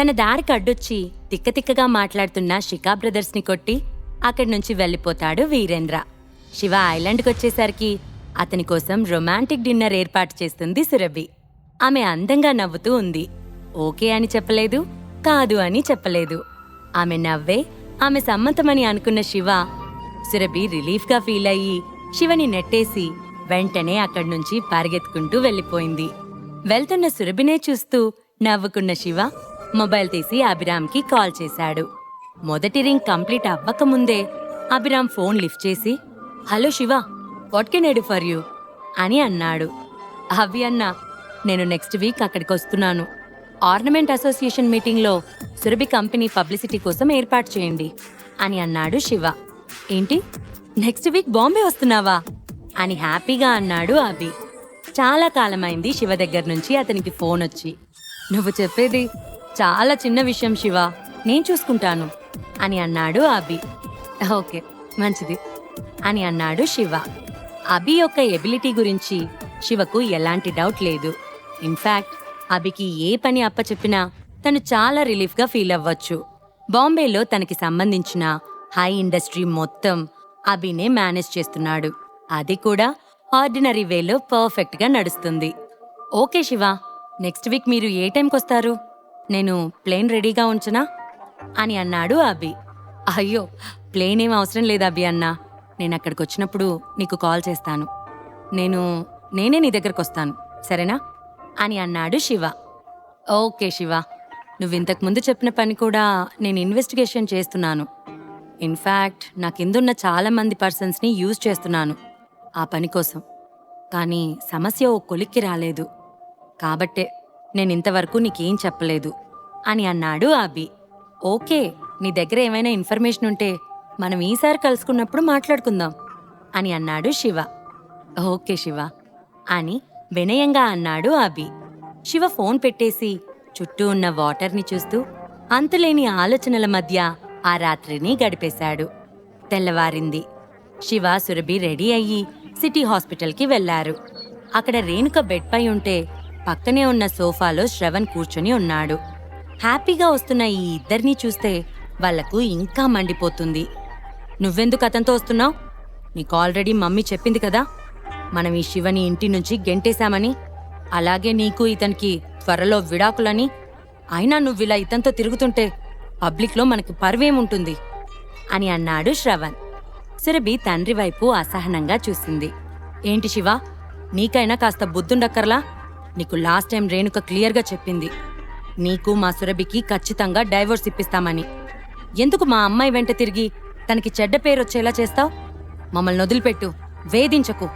తన దారికి అడ్డొచ్చి తిక్కతిక్కగా మాట్లాడుతున్న షికా బ్రదర్స్ని కొట్టి అక్కడి నుంచి వెళ్ళిపోతాడు వీరేంద్ర. శివ ఐలాండ్కి వచ్చేసరికి అతని కోసం రొమాంటిక్ డిన్నర్ ఏర్పాటు చేస్తుంది సురభి. ఆమె అందంగా నవ్వుతూ ఉంది. ఓకే అని చెప్పలేదు కాదు అని చెప్పలేదు. ఆమె నవ్వే ఆమె సమ్మతమని అనుకున్న శివ సురభి రిలీఫ్గా ఫీల్ అయ్యి శివని నెట్టేసి వెంటనే అక్కడి నుంచి పరిగెత్తుకుంటూ వెళ్ళిపోయింది. వెళ్తున్న సురభినే చూస్తూ నవ్వుకున్న శివ మొబైల్ తీసి అభిరామ్కి కాల్ చేశాడు. మొదటి రింగ్ కంప్లీట్ అవ్వకముందే అభిరామ్ ఫోన్ లిఫ్ట్ చేసి hello Shiva what can I for you? అని అన్నాడు. అవి అన్న నేను నెక్స్ట్ వీక్ అక్కడికి వస్తున్నాను. ఆర్నమెంట్ అసోసియేషన్ మీటింగ్లో సురభి కంపెనీ పబ్లిసిటీ కోసం ఏర్పాటు చేయండి అని అన్నాడు శివ. ఏంటి? నెక్స్ట్ వీక్ బాంబే వస్తున్నావా? అని హ్యాపీగా అన్నాడు అభి. చాలా కాలమైంది శివ దగ్గర నుంచి అతనికి ఫోన్ వచ్చి. నువ్వు చెప్పేది చాలా చిన్న విషయం శివ. నేను చూసుకుంటాను. అని అన్నాడు అభి. ఓకే మంచిది. అని అన్నాడు శివ. అభి యొక్క ఎబిలిటీ గురించి శివకు ఎలాంటి డౌట్ లేదు. ఇన్ఫాక్ట్ అభికి ఏ పని అప్పచెప్పినా తను చాలా రిలీఫ్గా ఫీల్ అవ్వచ్చు. బాంబేలో తనకి సంబంధించిన హై ఇండస్ట్రీ మొత్తం అభినే మేనేజ్ చేస్తున్నాడు. అది కూడా ఆర్డినరీ వేలో పర్ఫెక్ట్గా నడుస్తుంది. ఓకే శివ. నెక్స్ట్ వీక్ మీరు ఏ టైంకి వస్తారు నేను ప్లేన్ రెడీగా ఉంచనా? అని అన్నాడు అభి. అయ్యో ప్లేన్ ఏం అవసరం లేదు అభి అన్నా. నేను అక్కడికి వచ్చినప్పుడు నీకు కాల్ చేస్తాను. నేను నేనే నీ దగ్గరకు వస్తాను. సరేనా? అని అన్నాడు శివ. ఓకే శివ. నువ్వు ఇంతకు ముందు చెప్పిన పని కూడా నేను ఇన్వెస్టిగేషన్ చేస్తున్నాను. ఇన్ఫ్యాక్ట్ నా కిందున్న చాలా మంది పర్సన్స్ని యూజ్ చేస్తున్నాను ఆ పని కోసం. కానీ సమస్య ఓ కొలిక్కి రాలేదు. కాబట్టే నేను ఇంతవరకు నీకేం చెప్పలేదు. అని అన్నాడు అభి. ఓకే నీ దగ్గర ఏమైనా ఇన్ఫర్మేషన్ ఉంటే మనం ఈసారి కలుసుకున్నప్పుడు మాట్లాడుకుందాం అని అన్నాడు శివ. ఓకే శివ అని వినయంగా అన్నాడు అభి. శివ ఫోన్ పెట్టేసి చుట్టూ ఉన్న వాటర్ని చూస్తూ అంతులేని ఆలోచనల మధ్య ఆ రాత్రిని గడిపేశాడు. తెల్లవారింది. శివ సురభి రెడీ అయ్యి సిటీ హాస్పిటల్కి వెళ్ళారు. అక్కడ రేణుక బెడ్ పై ఉంటే పక్కనే ఉన్న సోఫాలో శ్రవణ్ కూర్చొని ఉన్నాడు. హ్యాపీగా వస్తున్న ఈ ఇద్దరినీ చూస్తే వాళ్ళకు ఇంకా మండిపోతుంది. నువ్వెందుకు అతనితో వస్తున్నావు? నీకు ఆల్రెడీ మమ్మీ చెప్పింది కదా. మనం ఈ శివని ఇంటి నుంచి గెంటేశామని. అలాగే నీకు ఇతనికి త్వరలో విడాకులని. అయినా నువ్వు ఇలా ఇతనితో తిరుగుతుంటే పబ్లిక్లో మనకి పరువేముంటుంది అని అన్నాడు శ్రవణ్. సురభి తండ్రి వైపు అసహనంగా చూసింది. ఏంటి శివ? నీకైనా కాస్త బుద్ధుండక్కర్లా? నీకు లాస్ట్ టైం రేణుక క్లియర్గా చెప్పింది. నీకు మా సురభికి ఖచ్చితంగా డైవోర్స్ ఇప్పిస్తామని. ఎందుకు మా అమ్మాయి వెంట తిరిగి తనకి చెడ్డ పేరు వచ్చేలా చేస్తావు? మమ్మల్ని వదిలిపెట్టు వేధించకు.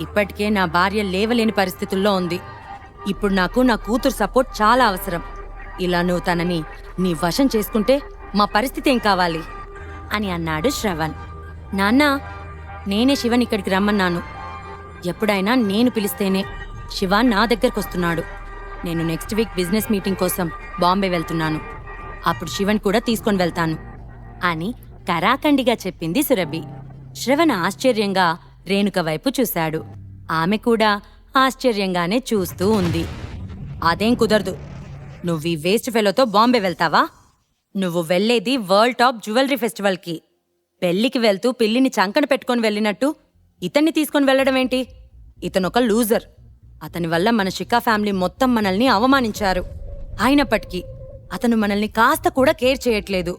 ఇప్పటికే నా భార్య లేవలేని పరిస్థితుల్లో ఉంది. ఇప్పుడు నాకు నా కూతురు సపోర్ట్ చాలా అవసరం. ఇలా నువ్వు తనని నీ వశం చేసుకుంటే మా పరిస్థితి ఏం కావాలి? అని అన్నాడు శ్రవణ్. నాన్న నేనే శివన్ ఇక్కడికి రమ్మన్నాను. ఎప్పుడైనా నేను పిలిస్తేనే శివ నా దగ్గరకు వస్తున్నాడు. నేను నెక్స్ట్ వీక్ బిజినెస్ మీటింగ్ కోసం బాంబే వెళ్తున్నాను. అప్పుడు శివన్ కూడా తీసుకొని వెళ్తాను. అని కరాఖండిగా చెప్పింది సురభి. శ్రవణ్ ఆశ్చర్యంగా రేణుక వైపు చూశాడు. ఆమె కూడా ఆశ్చర్యంగానే చూస్తూ ఉంది. అదేం కుదరదు. నువ్వు ఈ వేస్ట్ ఫెలోతో బాంబే వెళ్తావా? నువ్వు వెళ్ళేది వరల్డ్ టాప్ జ్యువెలరీ ఫెస్టివల్కి పెళ్ళికి వెళ్తూ పిల్లిని చంకన పెట్టుకొని వెళ్ళినట్టు ఇతన్ని తీసుకొని వెళ్ళడం ఏంటి ఇతను ఒక లూజర్ అతని వల్ల మన షికా ఫ్యామిలీ మొత్తం మనల్ని అవమానించారు. అయినప్పటికీ అతను మనల్ని కాస్త కూడా కేర్ చేయట్లేదు.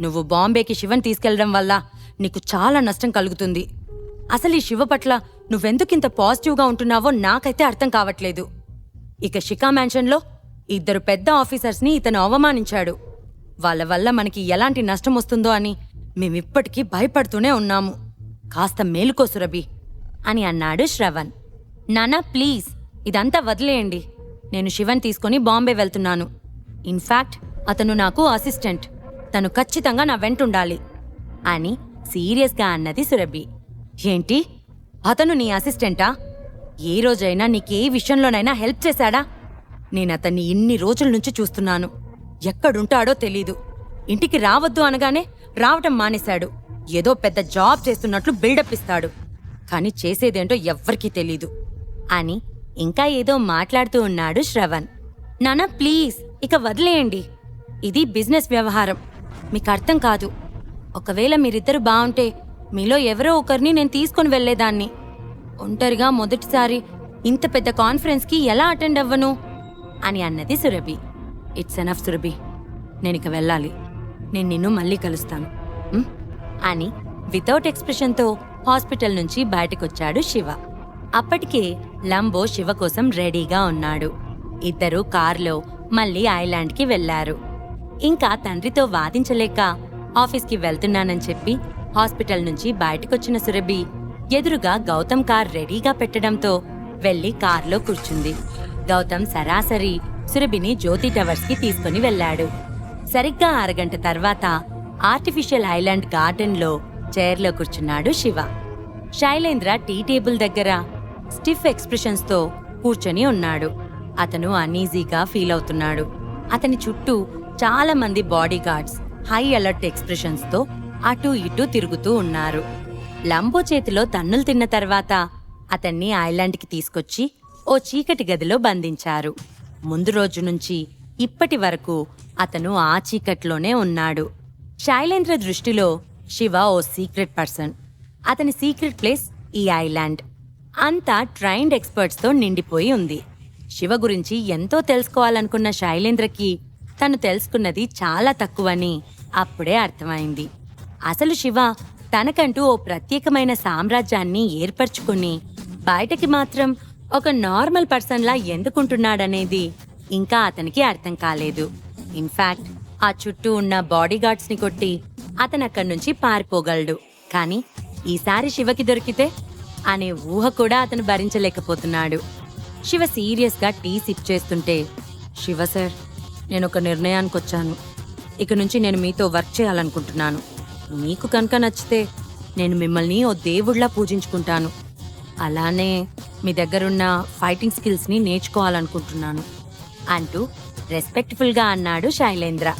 నువ్వు బాంబేకి శివన్ తీసుకెళ్ళడం వల్ల నీకు చాలా నష్టం కలుగుతుంది. అసలు ఈ శివ పట్ల నువ్వెందుకింత పాజిటివ్గా ఉంటున్నావో నాకైతే అర్థం కావట్లేదు. ఇక షికా మ్యాన్షన్లో ఇద్దరు పెద్ద ఆఫీసర్స్ని ఇతను అవమానించాడు. వాళ్ళ వల్ల మనకి ఎలాంటి నష్టం వస్తుందో అని మేమిప్పటికీ భయపడుతూనే ఉన్నాము. కాస్త మేలుకో సురభి అని అన్నాడు శ్రవణ్. నానా ప్లీజ్. ఇదంతా వదిలేయండి. నేను శివన్ తీసుకొని బాంబే వెళ్తున్నాను. ఇన్ఫాక్ట్ అతను నాకు అసిస్టెంట్. తను ఖచ్చితంగా నా వెంటుండాలి అని సీరియస్గా అన్నది సురభి. ఏంటి? అతను నీ అసిస్టెంటా? ఏ రోజైనా నీకే విషయంలోనైనా హెల్ప్ చేశాడా? నేను అతన్ని ఇన్ని రోజుల నుంచి చూస్తున్నాను. ఎక్కడుంటాడో తెలీదు. ఇంటికి రావద్దు అనగానే రావటం మానేశాడు. ఏదో పెద్ద జాబ్ చేస్తున్నట్లు బిల్డప్ ఇస్తాడు. కానీ చేసేదేంటో ఎవ్వరికీ తెలీదు. అని ఇంకా ఏదో మాట్లాడుతూ ఉన్నాడు శ్రవణ్. నానా ప్లీజ్ ఇక వదిలేయండి. ఇది బిజినెస్ వ్యవహారం. మీకు అర్థం కాదు. ఒకవేళ మీరిద్దరు బాగుంటే మీలో ఎవరో ఒకరిని నేను తీసుకొని వెళ్ళేదాన్ని ఒంటరిగా మొదటిసారి ఇంత పెద్ద కాన్ఫరెన్స్కి ఎలా అటెండ్ అవ్వను? అని అన్నది సురభి. It's enough Surabhi. నేను ఇక వెళ్ళాలి. నేను నిన్ను మళ్ళీ కలుస్తాను. అని వితౌట్ ఎక్స్ప్రెషన్తో హాస్పిటల్ నుంచి బయటకొచ్చాడు శివ. అప్పటికే లంబో శివ కోసం రెడీగా ఉన్నాడు. ఇద్దరు కారులో మళ్ళీ ఐలాండ్కి వెళ్ళారు ఇంకా తండ్రితో వాదించలేక ఆఫీస్కి వెళ్తున్నానని చెప్పి హాస్పిటల్ నుంచి బయటకొచ్చిన సురభి ఎదురుగా గౌతమ్ కార్ రెడీగా పెట్టడంతో వెళ్ళి కార్లో కూర్చుంది. గౌతమ్ సరాసరి సురభిని జ్యోతి టవర్స్కి తీసుకుని వెళ్ళాడు. సరిగ్గా అరగంట తర్వాత ఆర్టిఫిషియల్ ఐలాండ్ గార్డెన్లో చైర్లో కూర్చున్నాడు శివ. శైలేంద్ర టీ టేబుల్ దగ్గర స్టిఫ్ ఎక్స్ప్రెషన్స్తో కూర్చొని ఉన్నాడు. అతను అనీజీగా ఫీల్ అవుతున్నాడు. అతని చుట్టూ చాలా మంది బాడీ గార్డ్స్ హై అలర్ట్ ఎక్స్ప్రెషన్స్తో అటూ ఇటూ తిరుగుతూ ఉన్నారు. లంబో చేతిలో తన్నులు తిన్న తర్వాత అతన్ని ఐలాండ్కి తీసుకొచ్చి ఓ చీకటి గదిలో బంధించారు. ముందు రోజు నుంచి ఇప్పటి వరకు అతను ఆ చీకట్లోనే ఉన్నాడు. శైలేంద్ర దృష్టిలో శివ ఓ సీక్రెట్ పర్సన్. అతని సీక్రెట్ ప్లేస్ ఈ ఐలాండ్. అంతా ట్రైన్డ్ ఎక్స్పర్ట్స్తో నిండిపోయి ఉంది. శివ గురించి ఎంతో తెలుసుకోవాలనుకున్న శైలేంద్రకి తను తెలుసుకున్నది చాలా తక్కువని అప్పుడే అర్థమైంది. అసలు శివ తనకంటూ ఓ ప్రత్యేకమైన సామ్రాజ్యాన్ని ఏర్పరచుకుని బయటకి మాత్రం ఒక నార్మల్ పర్సన్లా ఎందుకుంటున్నాడనేది ఇంకా అతనికి అర్థం కాలేదు. ఇన్ఫాక్ట్ ఆ చుట్టూ ఉన్న బాడీగార్డ్స్ని కొట్టి అతను అక్కడి నుంచి పారిపోగలడు. కానీ ఈసారి శివకి దొరికితే అనే ఊహ కూడా అతను భరించలేకపోతున్నాడు. శివ సీరియస్గా టీ సిప్ చేస్తుంటే శివ సార్ నేను ఒక నిర్ణయానికి వచ్చాను ఇక నుంచి నేను మీతో వర్క్ చేయాలనుకుంటున్నాను. మీకు కనుక నచ్చితే నేను మిమ్మల్ని ఓ దేవుళ్ళా పూజించుకుంటాను. అలానే మీ దగ్గరున్న ఫైటింగ్ స్కిల్స్ని నేర్చుకోవాలనుకుంటున్నాను అంటూ రెస్పెక్ట్ఫుల్గా అన్నాడు శైలేంద్ర.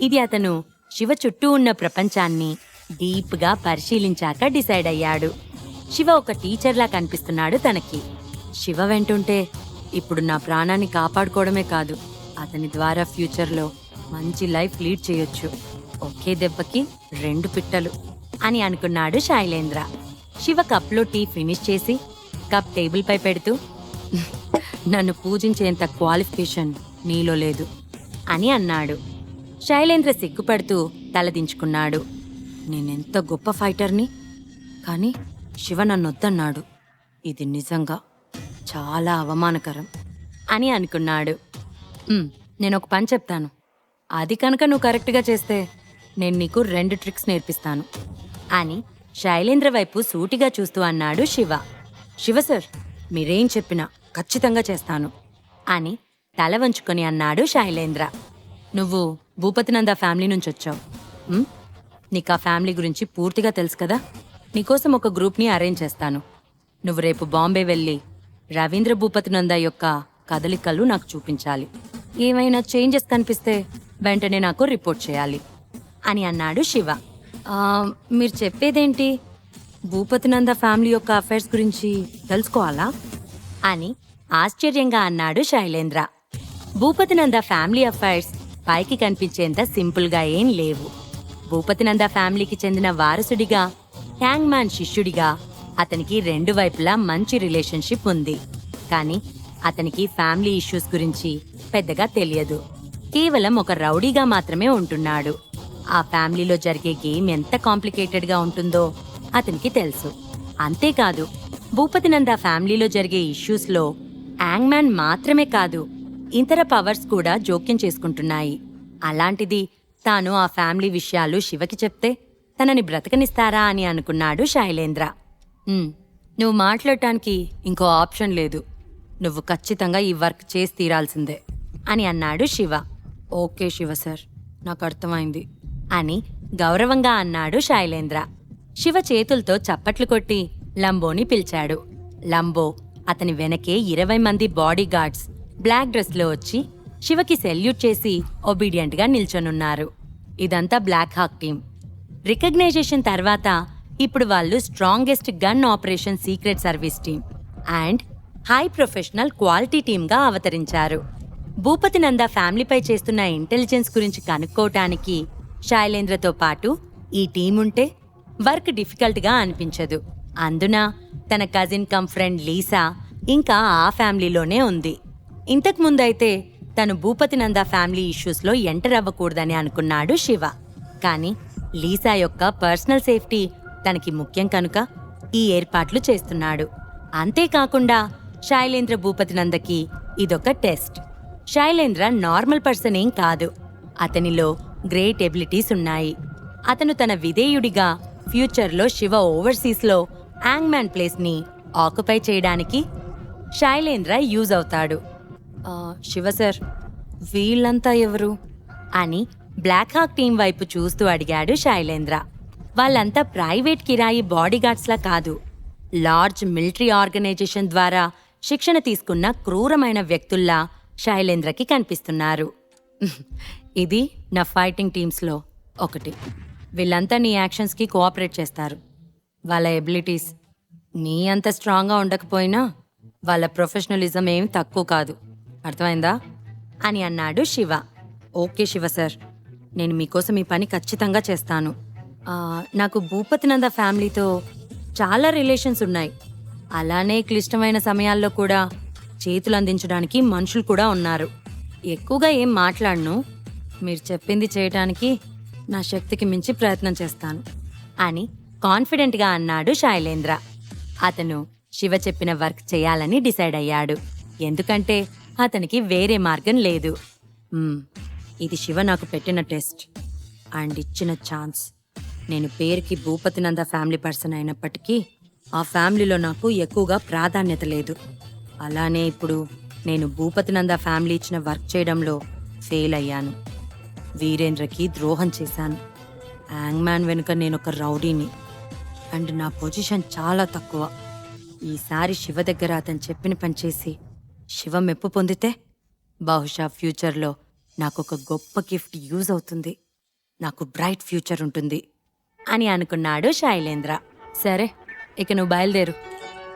ఇది అతను శివ చుట్టూ ఉన్న ప్రపంచాన్ని డీప్గా పరిశీలించాక డిసైడ్ అయ్యాడు. శివ ఒక టీచర్లా కనిపిస్తున్నాడు తనకి. శివ వెంటుంటే ఇప్పుడు నా ప్రాణాన్ని కాపాడుకోవడమే కాదు అతని ద్వారా ఫ్యూచర్లో మంచి లైఫ్ లీడ్ చేయొచ్చు. ఒకే దెబ్బకి రెండు పిట్టలు అని అనుకున్నాడు శైలేంద్ర. శివ కప్లో టీ ఫినిష్ చేసి కప్ టేబుల్పై పెడుతూ నన్ను పూజించేంత క్వాలిఫికేషన్ నీలో లేదు అని అన్నాడు. శైలేంద్ర సిగ్గుపడుతూ తలదించుకున్నాడు నేనెంత గొప్ప ఫైటర్ని? కానీ శివ నన్ను వద్దన్నాడు ఇది నిజంగా చాలా అవమానకరం అని అనుకున్నాడు. నేను ఒక పని చెప్తాను. అది కనుక నువ్వు కరెక్ట్గా చేస్తే నేను నీకు రెండు ట్రిక్స్ నేర్పిస్తాను అని శైలేంద్ర వైపు సూటిగా చూస్తూ అన్నాడు శివ. శివ సార్ మీరేం చెప్పినా ఖచ్చితంగా చేస్తాను అని తల వంచుకొని అన్నాడు శైలేంద్ర. నువ్వు భూపతినంద ఫ్యామిలీ నుంచి వచ్చావు నీకు ఆ ఫ్యామిలీ గురించి పూర్తిగా తెలుసు కదా? నీకోసం ఒక గ్రూప్ని అరేంజ్ చేస్తాను. నువ్వు రేపు బాంబే వెళ్ళి రవీంద్ర భూపతినంద యొక్క కదలికలు నాకు చూపించాలి. ఏమైనా చేంజెస్ కనిపిస్తే వెంటనే నాకు రిపోర్ట్ చేయాలి అని అన్నాడు శివ. మీరు చెప్పేదేంటి? భూపతినంద ఫ్యామిలీ యొక్క అఫైర్స్ గురించి తెలుసుకోవాలా? అని ఆశ్చర్యంగా అన్నాడు శైలేంద్ర. భూపతినంద ఫ్యామిలీ అఫైర్స్ పైకి కనిపించేంత సింపుల్గా ఏం లేవు. భూపతినంద ఫ్యామిలీకి చెందిన వారసుడిగా హ్యాంగ్ మ్యాన్ శిష్యుడిగా అతనికి రెండు వైపులా మంచి రిలేషన్షిప్ ఉంది. కానీ అతనికి ఫ్యామిలీ ఇష్యూస్ గురించి పెద్దగా తెలియదు. కేవలం ఒక రౌడీగా మాత్రమే ఉంటున్నాడు. ఆ ఫ్యామిలీలో జరిగే గేమ్ ఎంత కాంప్లికేటెడ్గా ఉంటుందో అతనికి తెలుసు. అంతేకాదు భూపతి నంద ఫ్యామిలీలో జరిగే ఇష్యూస్లో యాంగ్మ్యాన్ మాత్రమే కాదు ఇతర పవర్స్ కూడా జోక్యం చేసుకుంటున్నాయి. అలాంటిది తాను ఆ ఫ్యామిలీ విషయాలు శివకి చెప్తే తనని బ్రతకనిస్తారా అని అనుకున్నాడు శైలేంద్ర. నువ్వు మాట్లాడటానికి ఇంకో ఆప్షన్ లేదు. నువ్వు ఖచ్చితంగా ఈ వర్క్ చేసి తీరాల్సిందే అని అన్నాడు శివ. ఓకే శివ సార్ నాకు అర్థమైంది అని గౌరవంగా అన్నాడు శైలేంద్ర. శివ చేతులతో చప్పట్లు కొట్టి లంబోని పిలిచాడు. లంబో అతని వెనకే ఇరవై మంది బాడీ గార్డ్స్ బ్లాక్ డ్రెస్లో వచ్చి శివకి సెల్యూట్ చేసి ఒబీడియంట్గా నిల్చొనున్నారు. ఇదంతా బ్లాక్ హాక్ టీం రికగ్నైజేషన్ తర్వాత ఇప్పుడు వాళ్ళు strongest gun operation secret service team and high professional quality టీంగా అవతరించారు. భూపతి నంద ఫ్యామిలీపై చేస్తున్న ఇంటెలిజెన్స్ గురించి కనుక్కోవటానికి శైలేంద్రతో పాటు ఈ టీం ఉంటే వర్క్ డిఫికల్ట్గా అనిపించదు. అందున తన కజిన్ కమ్ ఫ్రెండ్ లీసా ఇంకా ఆ ఫ్యామిలీలోనే ఉంది. ఇంతకుముందైతే తను భూపతి నంద ఫ్యామిలీ ఇష్యూస్లో ఎంటర్ అవ్వకూడదని అనుకున్నాడు శివ. కానీ లీసా యొక్క పర్సనల్ సేఫ్టీ తనకి ముఖ్యం కనుక ఈ ఏర్పాట్లు చేస్తున్నాడు. అంతేకాకుండా శైలేంద్ర భూపతి నందకి ఇదొక టెస్ట్. శైలేంద్ర నార్మల్ పర్సన్ ఏం కాదు. అతనిలో గ్రేట్ ఎబిలిటీస్ ఉన్నాయి. అతను తన విధేయుడిగా ఫ్యూచర్లో శివ ఓవర్సీస్లో యాంగ్మ్యాన్ ప్లేస్ని ఆక్యుపై చేయడానికి శైలేంద్ర యూజ్ అవుతాడు. శివ సార్ వీళ్ళంతా ఎవరు? అని బ్లాక్ హాక్ టీం వైపు చూస్తూ అడిగాడు శైలేంద్ర. వాళ్ళంతా ప్రైవేట్ కిరాయి బాడీగార్డ్స్లా కాదు. లార్జ్ మిలిటరీ ఆర్గనైజేషన్ ద్వారా శిక్షణ తీసుకున్న క్రూరమైన వ్యక్తుల్లా శైలేంద్రకి కనిపిస్తున్నారు. ఇది నా ఫైటింగ్ టీమ్స్లో ఒకటి. వీళ్ళంతా నీ యాక్షన్స్కి కోఆపరేట్ చేస్తారు. వాళ్ళ ఎబిలిటీస్ నీ అంత స్ట్రాంగ్గా ఉండకపోయినా వాళ్ళ ప్రొఫెషనలిజం ఏం తక్కువ కాదు. అర్థమైందా? అని అన్నాడు శివ. Okay Shiva sir. నేను మీకోసం ఈ పని ఖచ్చితంగా చేస్తాను. నాకు భూపతినంద ఫ్యామిలీతో చాలా రిలేషన్స్ ఉన్నాయి. అలానే క్లిష్టమైన సమయాల్లో కూడా చేతులు అందించడానికి మనుషులు కూడా ఉన్నారు. ఎక్కువగా ఏం మాట్లాడను. మీరు చెప్పింది చేయటానికి నా శక్తికి మించి ప్రయత్నం చేస్తాను. అని కాన్ఫిడెంట్గా అన్నాడు శైలేంద్ర. అతను శివ చెప్పిన వర్క్ చేయాలని డిసైడ్ అయ్యాడు. ఎందుకంటే అతనికి వేరే మార్గం లేదు. ఇది శివ నాకు పెట్టిన టెస్ట్. అండ్ ఇచ్చిన ఛాన్స్. నేను పేరుకి భూపతినంద ఫ్యామిలీ పర్సన్ అయినప్పటికీ ఆ ఫ్యామిలీలో నాకు ఎక్కువగా ప్రాధాన్యత లేదు. అలానే ఇప్పుడు నేను భూపతినంద ఫ్యామిలీ ఇచ్చిన వర్క్ చేయడంలో ఫెయిల్ అయ్యాను. వీరేంద్రకి ద్రోహం చేశాను. యాంగ్మ్యాన్ వెనుక నేను ఒక రౌడీని. అండ్ నా పొజిషన్ చాలా తక్కువ. ఈసారి శివ దగ్గర అతను చెప్పిన పని చేసి శివ మెప్పు పొందితే బహుశా ఫ్యూచర్లో నాకు ఒక గొప్ప గిఫ్ట్ యూజ్ అవుతుంది. నాకు బ్రైట్ ఫ్యూచర్ ఉంటుంది. అని అనుకున్నాడు శైలేంద్ర. సరే ఇక నువ్వు బయలుదేరు.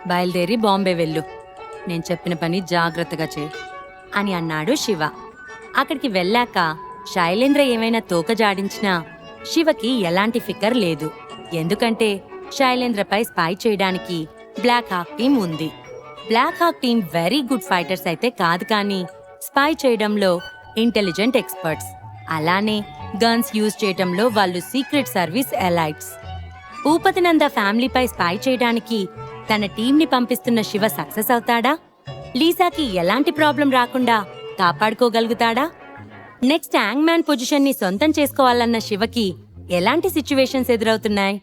బయలుదేరి బాంబే వెళ్ళు. నేను చెప్పిన పని జాగ్రత్తగా చేయి అని అన్నాడు శివ. అక్కడికి వెళ్ళాక శైలేంద్ర ఏమైనా తోక జాడించినా శివకి ఎలాంటి ఫికర్ లేదు. ఎందుకంటే శైలేంద్రపై స్పై చేయడానికి బ్లాక్ హాక్ టీం ఉంది. Black hawk team very good fighters అయితే కాదు కానీ స్పై చేయడంలో ఇంటెలిజెంట్ ఎక్స్పర్ట్స్. అలానే గన్స్ యూజ్ చేయడంలో వాళ్ళు సీక్రెట్ సర్వీస్ ఎలైట్స్. భూపతినంద ఫ్యామిలీపై స్పై చేయడానికి తన టీంని పంపిస్తున్న శివ సక్సెస్ అవుతాడా? లీసాకి ఎలాంటి ప్రాబ్లం రాకుండా కాపాడుకోగలుగుతాడా? నెక్స్ట్ మ్యాన్ పొజిషన్ని సొంతం చేసుకోవాలన్న శివకి ఎలాంటి సిచ్యువేషన్స్ ఎదురవుతున్నాయి?